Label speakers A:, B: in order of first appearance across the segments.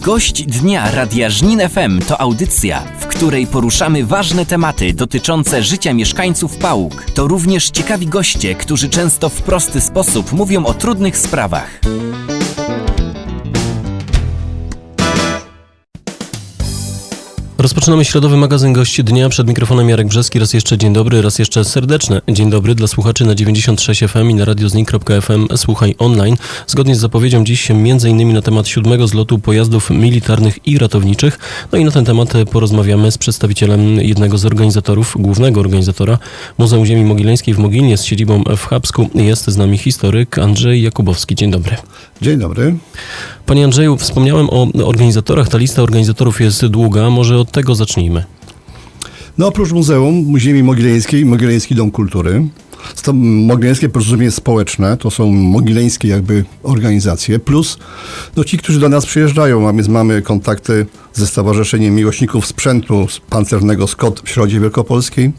A: Gość dnia Radia Żnin FM to audycja, w której poruszamy ważne tematy dotyczące życia mieszkańców Pałuk. To również ciekawi goście, którzy często w prosty sposób mówią o trudnych sprawach.
B: Rozpoczynamy środowy magazyn Gości Dnia. Przed mikrofonem Jarek Brzeski. Raz jeszcze dzień dobry, raz jeszcze serdeczne dzień dobry dla słuchaczy na 96 FM i na radioznik.fm Słuchaj online. Zgodnie z zapowiedzią dziś m.in. na temat siódmego zlotu pojazdów militarnych i ratowniczych. No i na ten temat porozmawiamy z przedstawicielem jednego z organizatorów, głównego organizatora Muzeum Ziemi Mogileńskiej w Mogilnie z siedzibą w Habsku. Jest z nami historyk Andrzej Jakubowski. Dzień dobry.
C: Dzień dobry.
B: Panie Andrzeju, wspomniałem o organizatorach. Ta lista organizatorów jest długa. Może od tego zacznijmy.
C: No oprócz Muzeum Ziemi Mogileńskiej, Mogileński Dom Kultury, to Mogileńskie Porozumienie Społeczne, to są mogileńskie jakby organizacje, plus no ci, którzy do nas przyjeżdżają, a więc mamy kontakty ze Stowarzyszeniem Miłośników Sprzętu Pancernego SKOT w Środzie Wielkopolskiej,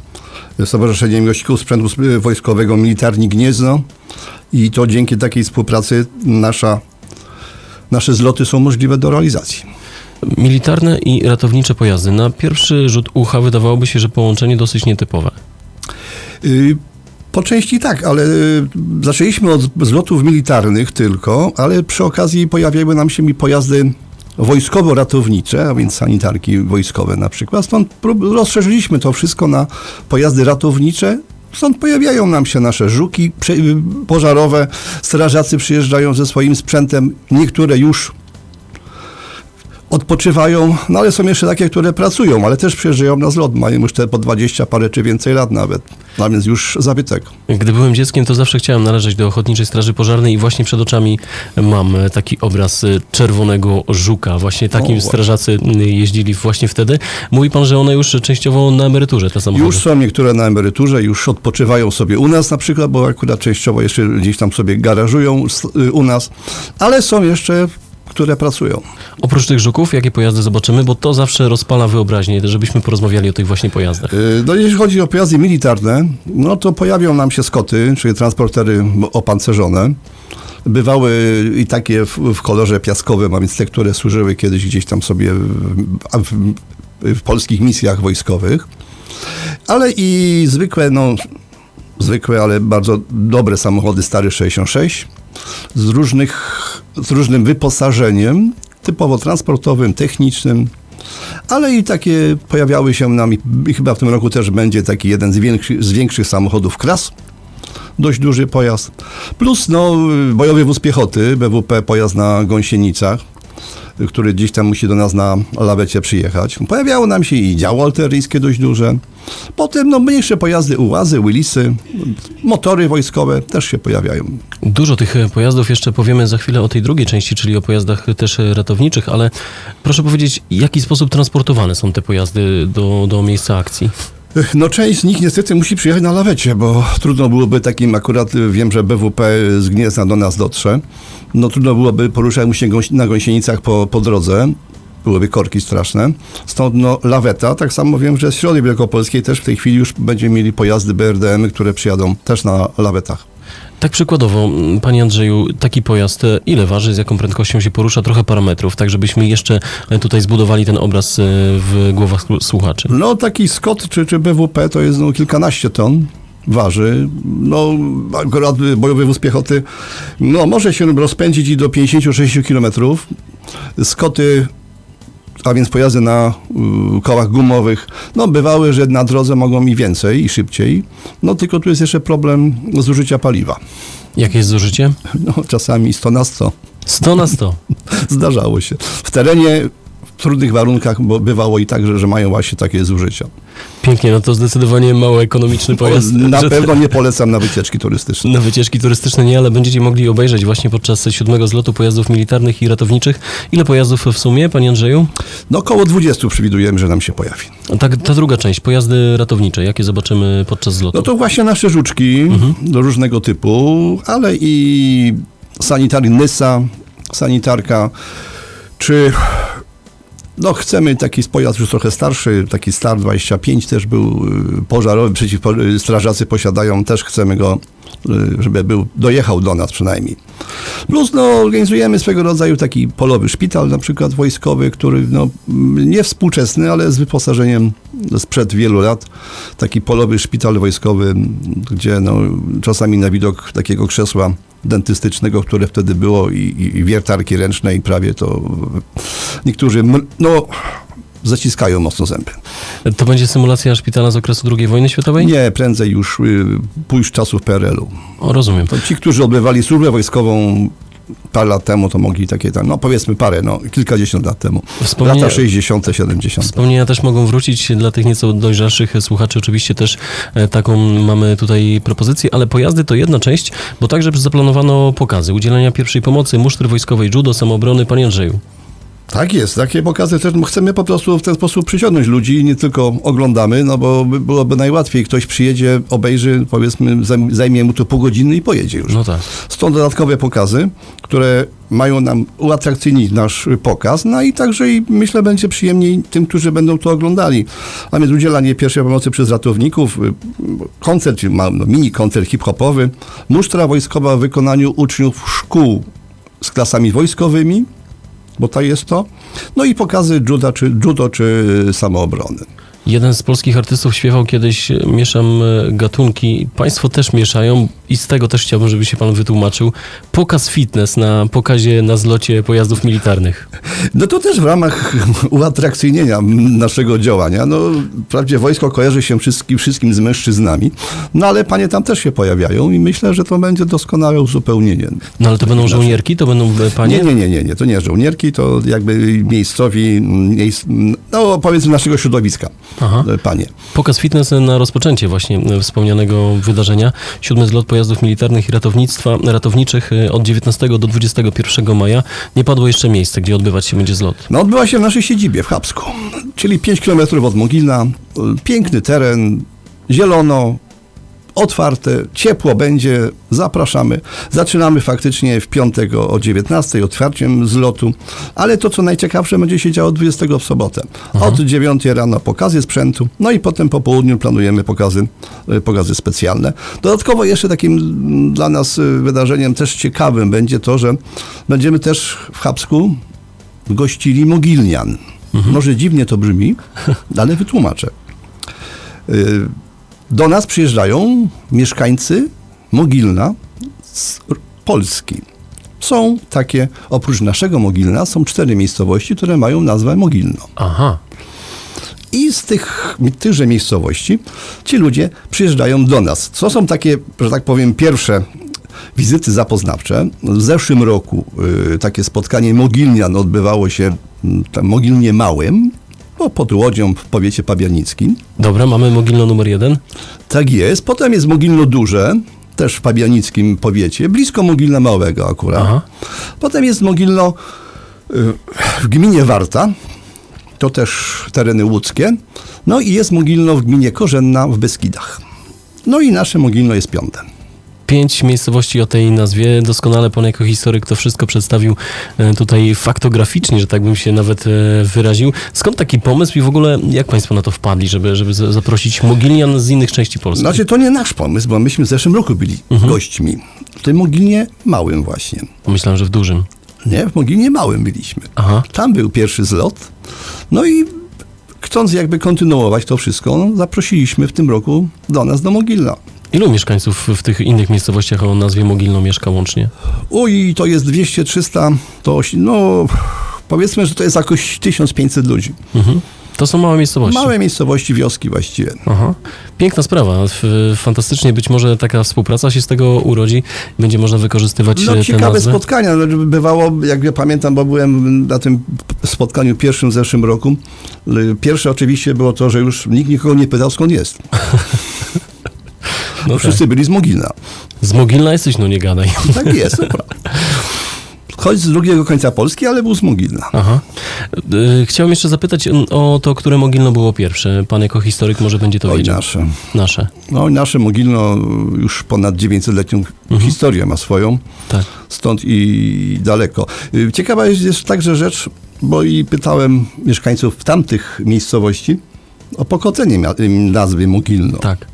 C: Stowarzyszeniem Miłośników Sprzętu Wojskowego Militarni Gniezno i to dzięki takiej współpracy nasza, nasze zloty są możliwe do realizacji.
B: Militarne i ratownicze pojazdy. Na pierwszy rzut ucha wydawałoby się, że połączenie dosyć nietypowe.
C: Y, Po części tak, ale y, zaczęliśmy od zlotów militarnych tylko, ale przy okazji pojawiały nam się mi pojazdy wojskowo-ratownicze, a więc sanitarki wojskowe na przykład. Stąd rozszerzyliśmy to wszystko na pojazdy ratownicze. Stąd pojawiają nam się nasze żuki pożarowe, strażacy przyjeżdżają ze swoim sprzętem, niektóre już odpoczywają, no ale są jeszcze takie, które pracują, ale też przyjeżdżają na zlot, mają już te po 20 parę czy więcej lat nawet, a więc już zabytek.
B: Gdy byłem dzieckiem, to zawsze chciałem należeć do Ochotniczej Straży Pożarnej i właśnie przed oczami mam taki obraz y, czerwonego żuka. Właśnie takim
C: O,
B: strażacy jeździli właśnie wtedy. Mówi pan, że one już częściowo na emeryturze, te samochody.
C: Już są niektóre na emeryturze, już odpoczywają sobie u nas na przykład, bo akurat częściowo jeszcze gdzieś tam sobie garażują y, u nas, ale są jeszcze, które pracują.
B: Oprócz tych żuków, jakie pojazdy zobaczymy, bo to zawsze rozpala wyobraźnię, żebyśmy porozmawiali o tych właśnie pojazdach.
C: Y, No jeśli chodzi o pojazdy militarne, no to pojawią nam się skoty, czyli transportery opancerzone. Bywały i takie w, w kolorze piaskowym, a więc te, które służyły kiedyś gdzieś tam sobie w, w, w polskich misjach wojskowych. Ale i zwykłe, no zwykłe, ale bardzo dobre samochody stary 66 z, różnych, z różnym wyposażeniem, typowo transportowym, technicznym, ale i takie pojawiały się nam, i chyba w tym roku też będzie taki jeden z większych, z większych samochodów kras, dość duży pojazd, plus no, bojowy wóz piechoty, BWP, pojazd na gąsienicach, który gdzieś tam musi do nas na lawecie przyjechać. Pojawiało nam się i działo artyleryjskie dość duże. Potem no, mniejsze pojazdy, ułazy, Willisy, motory wojskowe też się pojawiają.
B: Dużo tych e, pojazdów, jeszcze powiemy za chwilę o tej drugiej części, czyli o pojazdach też e, ratowniczych, ale proszę powiedzieć, w jaki sposób transportowane są te pojazdy do, do miejsca akcji?
C: No część z nich niestety musi przyjechać na lawecie, bo trudno byłoby takim, akurat y, wiem, że BWP z Gniezna do nas dotrze, no trudno byłoby poruszać mu się na gąsienicach po, po drodze, byłyby korki straszne. Stąd no laweta, tak samo wiem, że z Środy Wielkopolskiej też w tej chwili już będziemy mieli pojazdy BRDM, które przyjadą też na lawetach.
B: Tak przykładowo, panie Andrzeju, taki pojazd e, ile waży, z jaką prędkością się porusza, trochę parametrów, tak żebyśmy jeszcze e, tutaj zbudowali ten obraz e, w głowach słu- słuchaczy.
C: No taki Scott czy, czy BWP to jest no, kilkanaście ton waży. No akurat bojowy wóz piechoty no, może się rozpędzić i do 56 km. Skoty, a więc pojazdy na y, kołach gumowych, no bywały, że na drodze mogą i więcej i szybciej. No tylko tu jest jeszcze problem zużycia paliwa.
B: Jakie jest zużycie?
C: No czasami 100 na 100.
B: 100 na 100.
C: Zdarzało się. W terenie trudnych warunkach, bo bywało i tak, że, że mają właśnie takie zużycia.
B: Pięknie, no to zdecydowanie mało ekonomiczny pojazd.
C: Na pewno nie polecam na wycieczki turystyczne.
B: Na wycieczki turystyczne nie, ale będziecie mogli obejrzeć właśnie podczas siódmego zlotu pojazdów militarnych i ratowniczych. Ile pojazdów w sumie, panie Andrzeju?
C: No około 20 przewidujemy, że nam się pojawi.
B: A Tak, ta druga część, pojazdy ratownicze, jakie zobaczymy podczas zlotu?
C: No to właśnie nasze żuczki do różnego typu, ale i sanitary Nysa, sanitarka, czy no chcemy taki pojazd już trochę starszy, taki Star 25 też był y, pożarowy, przeciw strażacy posiadają, też chcemy go, y, żeby był, dojechał do nas przynajmniej. Plus no, organizujemy swego rodzaju taki polowy szpital, na przykład wojskowy, który no, m, nie współczesny, ale z wyposażeniem sprzed wielu lat. Taki polowy szpital wojskowy, gdzie no, czasami na widok takiego krzesła dentystycznego, które wtedy było i, i, i wiertarki ręcznej prawie to niektórzy no, zaciskają mocno zęby.
B: To będzie symulacja szpitala z okresu II wojny światowej?
C: Nie, prędzej już y, pójść czasów PRL-u.
B: O, rozumiem.
C: To ci, którzy odbywali służbę wojskową parę lat temu, to mogli takie tam, no powiedzmy parę, no kilkadziesiąt lat temu.
B: Wspomnienia-
C: Lata 60., 70.
B: Wspomnienia też mogą wrócić dla tych nieco dojrzalszych słuchaczy. Oczywiście też e, taką mamy tutaj propozycję, ale pojazdy to jedna część, bo także zaplanowano pokazy udzielenia pierwszej pomocy, musztry wojskowej, judo, samoobrony. Panie Andrzeju.
C: Tak jest, takie pokazy też chcemy po prostu w ten sposób przyciągnąć ludzi, nie tylko oglądamy, no bo by- byłoby najłatwiej, ktoś przyjedzie, obejrzy, powiedzmy, zajm- zajmie mu to pół godziny i pojedzie już.
B: No tak.
C: Stąd dodatkowe pokazy, które mają nam uatrakcyjnić nasz pokaz, no i także i myślę będzie przyjemniej tym, którzy będą to oglądali. A więc udzielanie pierwszej pomocy przez ratowników, koncert, no, mini koncert hip-hopowy, musztra wojskowa w wykonaniu uczniów szkół z klasami wojskowymi, bo to jest to, no i pokazy judo czy, judo, czy samoobrony.
B: Jeden z polskich artystów śpiewał kiedyś e, Mieszam e, gatunki. Państwo też mieszają i z tego też chciałbym, żeby się pan wytłumaczył. Pokaz fitness na pokazie na zlocie pojazdów militarnych.
C: No to też w ramach uatrakcyjnienia naszego działania. No, wprawdzie wojsko kojarzy się wszystkim, wszystkim z mężczyznami, no ale panie tam też się pojawiają i myślę, że to będzie doskonałe uzupełnienie.
B: No ale to będą żołnierki, to będą e, panie?
C: Nie, nie, nie, nie, nie, to nie żołnierki, to jakby miejscowi, miejsc, no powiedzmy naszego środowiska,
B: Aha.
C: e, panie.
B: Pokaz fitness na rozpoczęcie właśnie e, wspomnianego wydarzenia. Siódmy zlot pojazdów militarnych i ratownictwa ratowniczych e, od 19 do 21 maja. Nie padło jeszcze miejsce, gdzie odbywać się będzie zlot.
C: No odbyła się w naszej siedzibie w Habsku, czyli 5 km od Mogilna, y, piękny teren, zielono, otwarte, ciepło będzie, zapraszamy. Zaczynamy faktycznie w piątek o o 19 otwarciem zlotu, ale to co najciekawsze będzie się działo 20 w sobotę. Od 9 rano pokazy sprzętu, no i potem po południu planujemy pokazy, y, pokazy specjalne. Dodatkowo jeszcze takim dla nas y, wydarzeniem też ciekawym będzie to, że będziemy też w Habsku gościli Mogilnian. Może dziwnie to brzmi, ale wytłumaczę. Do nas przyjeżdżają mieszkańcy Mogilna z Polski. Są takie, oprócz naszego Mogilna, są cztery miejscowości, które mają nazwę Mogilno.
B: Aha.
C: I z tych, tychże miejscowości ci ludzie przyjeżdżają do nas. Co są takie, że tak powiem, pierwsze wizyty zapoznawcze? W zeszłym roku y, takie spotkanie Mogilnian odbywało się tam Mogilnie Małym, no, pod Łodzią w powiecie pabianickim.
B: Dobra, mamy mogilno numer jeden.
C: Tak jest. Potem jest Mogilno Duże, też w pabianickim powiecie, blisko Mogilna Małego akurat.
B: Aha.
C: Potem jest Mogilno y, w gminie Warta, to też tereny łódzkie. No i jest Mogilno w gminie Korzenna w Beskidach. No i nasze Mogilno jest piąte.
B: Pięć miejscowości o tej nazwie. Doskonale pan jako historyk to wszystko przedstawił e, tutaj faktograficznie, że tak bym się nawet e, wyraził. Skąd taki pomysł i w ogóle jak państwo na to wpadli, żeby, żeby za- zaprosić Mogilnian z innych części Polski?
C: Znaczy to nie nasz pomysł, bo myśmy w zeszłym roku byli gośćmi. W tym Mogilnie Małym właśnie.
B: Myślałem, że w dużym.
C: Nie, w Mogilnie Małym byliśmy.
B: Aha.
C: Tam był pierwszy zlot. No i chcąc jakby kontynuować to wszystko, no, zaprosiliśmy w tym roku do nas do Mogilna.
B: Ilu mieszkańców w tych innych miejscowościach o nazwie Mogilno mieszka łącznie?
C: Uj, to jest 200-300, to no powiedzmy, że to jest jakoś 1500 ludzi.
B: Mhm. To są małe miejscowości.
C: Małe miejscowości, wioski właściwie.
B: Aha. Piękna sprawa. Fantastycznie być może taka współpraca się z tego urodzi. Będzie można wykorzystywać e,
C: No
B: te
C: ciekawe
B: nazwy.
C: spotkania. No, Bywało, jak ja pamiętam, bo byłem na tym spotkaniu pierwszym w zeszłym roku. Pierwsze oczywiście było to, że już nikt nikogo nie pytał skąd jest.
B: No tak.
C: Wszyscy byli z Mogilna.
B: Z Mogilna jesteś, no nie gadaj.
C: Tak jest, to prawda. Choć z drugiego końca Polski, ale był z Mogilna.
B: Aha. Y, Chciałem jeszcze zapytać o to, które Mogilno było pierwsze. Pan jako historyk może będzie to
C: Oj,
B: wiedział.
C: nasze.
B: Nasze.
C: No i nasze Mogilno już ponad 900-letnią historię ma swoją,
B: Tak.
C: stąd i daleko. Y, Ciekawa jest, jest także rzecz, bo i pytałem mieszkańców tamtych miejscowości o pochodzenie nazwy Mogilno.
B: Tak.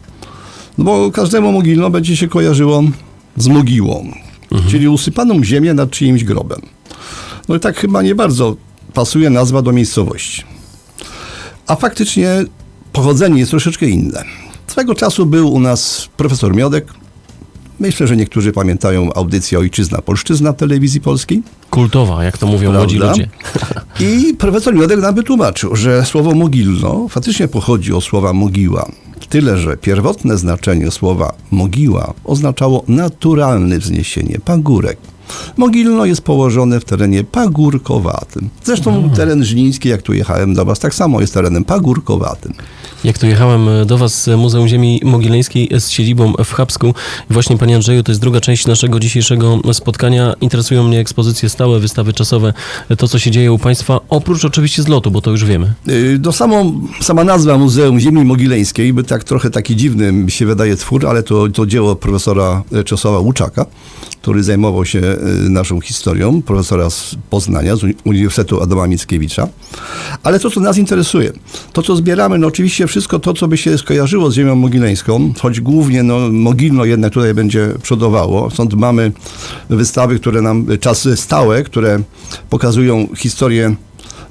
C: No bo każdemu Mogilno będzie się kojarzyło z mogiłą. czyli usypaną ziemię nad czyimś grobem. No i tak chyba nie bardzo pasuje nazwa do miejscowości. A faktycznie pochodzenie jest troszeczkę inne. Swego czasu był u nas profesor Miodek. Myślę, że niektórzy pamiętają audycję Ojczyzna Polszczyzna w telewizji polskiej.
B: Kultowa, jak to mówią młodzi
C: Prawda?
B: ludzie.
C: I profesor Miodek nam wytłumaczył, że słowo mogilno faktycznie pochodzi od słowa mogiła. Tyle, że pierwotne znaczenie słowa mogiła oznaczało naturalne wzniesienie, pagórek. Mogilno jest położone w terenie pagórkowatym. Zresztą teren żniński, jak tu jechałem do Was, tak samo jest terenem pagórkowatym.
B: Jak tu jechałem e, do Was z Muzeum Ziemi Mogileńskiej z siedzibą w Chapsku, właśnie Panie Andrzeju, to jest druga część naszego dzisiejszego spotkania. Interesują mnie ekspozycje stałe, wystawy czasowe, to co się dzieje u Państwa, oprócz oczywiście zlotu, bo to już wiemy.
C: No samą, sama nazwa Muzeum Ziemi Mogileńskiej, by tak trochę taki dziwny mi się wydaje twór, ale to, to dzieło profesora e, Czesława Łuczaka, który zajmował się e, naszą historią, profesora z Poznania, z Uni- Uniwersytetu Adama Mickiewicza. Ale to, co nas interesuje, to, co zbieramy, no oczywiście wszystko to, co by się skojarzyło z ziemią mogileńską, choć głównie no, Mogilno jednak tutaj będzie przodowało. Stąd mamy wystawy, które nam, czasy stałe, które pokazują historię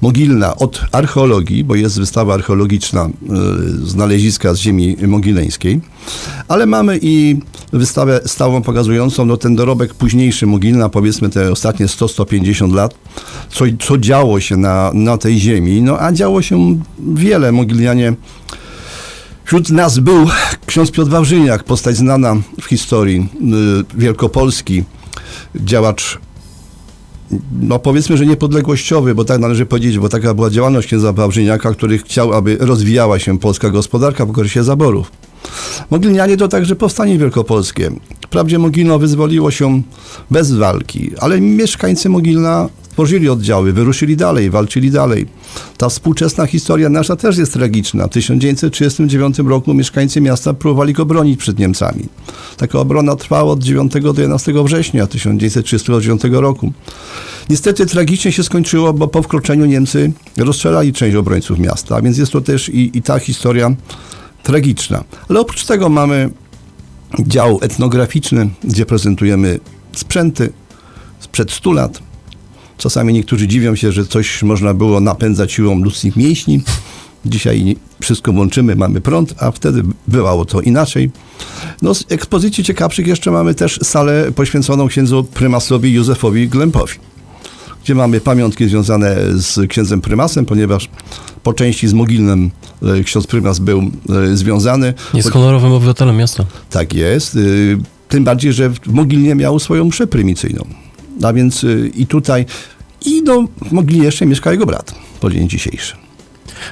C: Mogilna od archeologii, bo jest wystawa archeologiczna y, znaleziska z ziemi mogileńskiej, ale mamy i wystawę stałą pokazującą no, ten dorobek późniejszy Mogilna, powiedzmy te ostatnie 100-150 lat, co, co działo się na, na tej ziemi, no a działo się wiele. Mogilianie Wśród nas był ksiądz Piotr Wawrzyniak, postać znana w historii y, Wielkopolski, działacz no powiedzmy, że niepodległościowy, bo tak należy powiedzieć, bo taka była działalność księdza Wawrzyniaka, który chciał, aby rozwijała się polska gospodarka w okresie zaborów. Moglinianie to także powstanie wielkopolskie. Wprawdzie Mogilno wyzwoliło się bez walki, ale mieszkańcy Mogilna tworzyli oddziały, wyruszyli dalej, walczyli dalej. Ta współczesna historia nasza też jest tragiczna. W 1939 roku mieszkańcy miasta próbowali go bronić przed Niemcami. Taka obrona trwała od 9 do 11 września 1939 roku. Niestety tragicznie się skończyło, bo po wkroczeniu Niemcy rozstrzelali część obrońców miasta, a więc jest to też i, i ta historia tragiczna. Ale oprócz tego mamy dział etnograficzny, gdzie prezentujemy sprzęty sprzed 100 lat. Czasami niektórzy dziwią się, że coś można było napędzać siłą ludzkich mięśni. Dzisiaj wszystko łączymy, mamy prąd, a wtedy bywało to inaczej. No, z ekspozycji ciekawszych jeszcze mamy też salę poświęconą księdzu prymasowi Józefowi Glempowi, gdzie mamy pamiątki związane z księdzem prymasem, ponieważ po części z Mogilnem e, ksiądz prymas był e, związany.
B: Jest honorowym obywatelem miasta.
C: Tak jest. y, Tym bardziej, że w Mogilnie miał swoją mszę prymicyjną. A więc y, i tutaj, i no, w Mogilnie jeszcze mieszka jego brat po dzień dzisiejszy.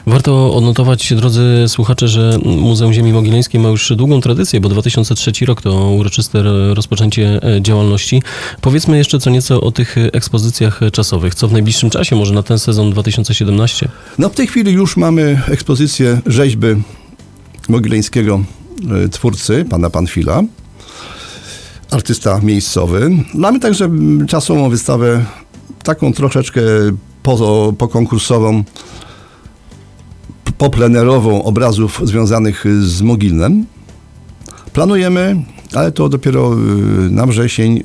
B: Warto odnotować, drodzy słuchacze, że Muzeum Ziemi Mogileńskiej ma już długą tradycję, bo 2003 rok to uroczyste rozpoczęcie e, działalności. Powiedzmy jeszcze co nieco o tych ekspozycjach czasowych. Co w najbliższym czasie, może na ten sezon 2017?
C: No w tej chwili już mamy ekspozycję rzeźby mogileńskiego twórcy, pana Panfila, artysta miejscowy. Mamy także mm, czasową wystawę, taką troszeczkę po, pokonkursową, poplenerową obrazów związanych z Mogilnem. Planujemy, ale to dopiero y, na wrzesień, y,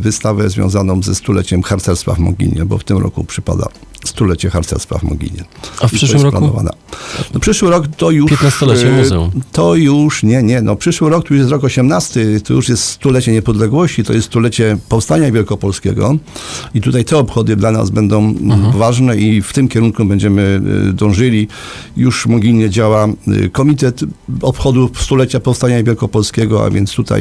C: wystawę związaną ze stuleciem harcerstwa w Mogilnie, bo w tym roku przypada stulecie harcerstwa w Mogilnie.
B: A w
C: I
B: przyszłym roku?
C: planowane. No, przyszły rok to już...
B: 15-lecie
C: e,
B: muzeum.
C: To już, nie, nie, no przyszły rok to już jest rok 18, to już jest stulecie niepodległości, to jest stulecie powstania wielkopolskiego i tutaj te obchody dla nas będą
B: Mhm.
C: ważne i w tym kierunku będziemy dążyli. Już w Mogilnie działa Komitet Obchodów Stulecia Powstania Wielkopolskiego, a więc tutaj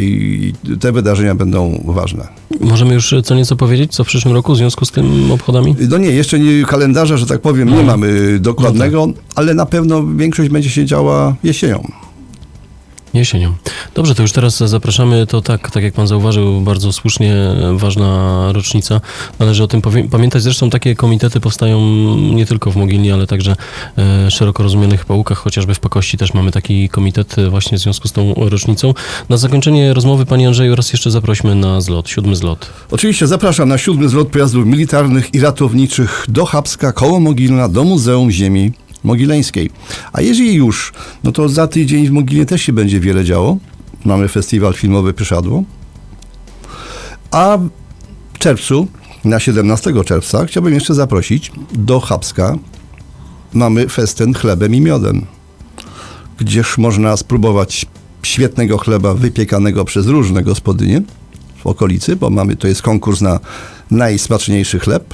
C: te wydarzenia będą ważne.
B: Możemy już co nieco powiedzieć, co w przyszłym roku w związku z tym obchodami?
C: No nie, jeszcze nie, kalendarza, że tak powiem,
B: No.
C: nie mamy dokładnego, ale na pewno większość będzie się działa jesienią.
B: Jesienią. Dobrze, to już teraz zapraszamy. To tak, tak jak pan zauważył, bardzo słusznie ważna rocznica. Należy o tym pamiętać. Zresztą takie komitety powstają nie tylko w Mogilnie, ale także e, szeroko rozumianych pałukach, chociażby w Pakości też mamy taki komitet e, właśnie w związku z tą rocznicą. Na zakończenie rozmowy, panie Andrzeju, raz jeszcze zaprośmy na zlot, siódmy zlot.
C: Oczywiście zapraszam na siódmy zlot pojazdów militarnych i ratowniczych do Habska, koło Mogilna, do Muzeum Ziemi Mogileńskiej. A jeżeli już, no to za tydzień w Mogilnie też się będzie wiele działo. Mamy festiwal filmowy Pyszadło. A w czerwcu, na 17 czerwca, chciałbym jeszcze zaprosić do Habska. Mamy festyn chlebem i miodem, gdzież można spróbować świetnego chleba wypiekanego przez różne gospodynie w okolicy, bo mamy, to jest konkurs na najsmaczniejszy chleb,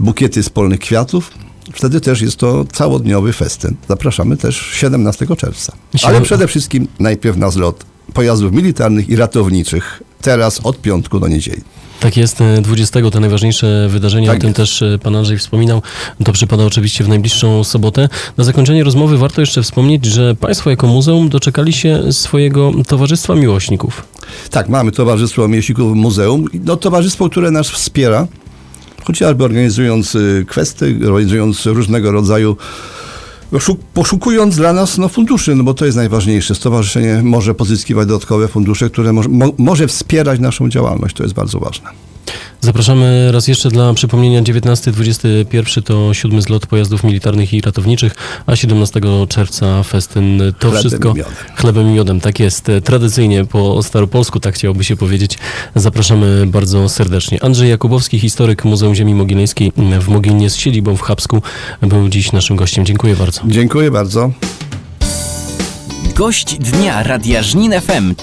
C: bukiety z polnych kwiatów. Wtedy też jest to całodniowy festyn. Zapraszamy też 17 czerwca. Ale przede wszystkim najpierw na zlot pojazdów militarnych i ratowniczych. Teraz od piątku do niedzieli.
B: Tak jest, e, 20 to najważniejsze wydarzenie,
C: Tak
B: o tym
C: jest.
B: też e, pan Andrzej wspominał. To przypada oczywiście w najbliższą sobotę. Na zakończenie rozmowy warto jeszcze wspomnieć, że państwo jako muzeum doczekali się swojego Towarzystwa Miłośników.
C: Tak, mamy Towarzystwo Miesików Muzeum. No, towarzystwo, które nas wspiera, chociażby organizując y, kwestie, organizując różnego rodzaju, szuk- poszukując dla nas no, funduszy, no bo to jest najważniejsze. Stowarzyszenie może pozyskiwać dodatkowe fundusze, które mo, może wspierać naszą działalność. To jest bardzo ważne.
B: Zapraszamy raz jeszcze dla przypomnienia 19-21 to siódmy zlot pojazdów militarnych i ratowniczych, a 17 czerwca festyn. To
C: Chlebem
B: wszystko
C: i
B: chlebem i miodem, tak jest. Tradycyjnie po staropolsku, tak chciałoby się powiedzieć. Zapraszamy bardzo serdecznie. Andrzej Jakubowski, historyk Muzeum Ziemi Mogilnieskiej w Mogilnie z siedzibą w Habsku, był dziś naszym gościem. Dziękuję bardzo.
C: Dziękuję bardzo.
A: Gość dnia Radia Żnin FM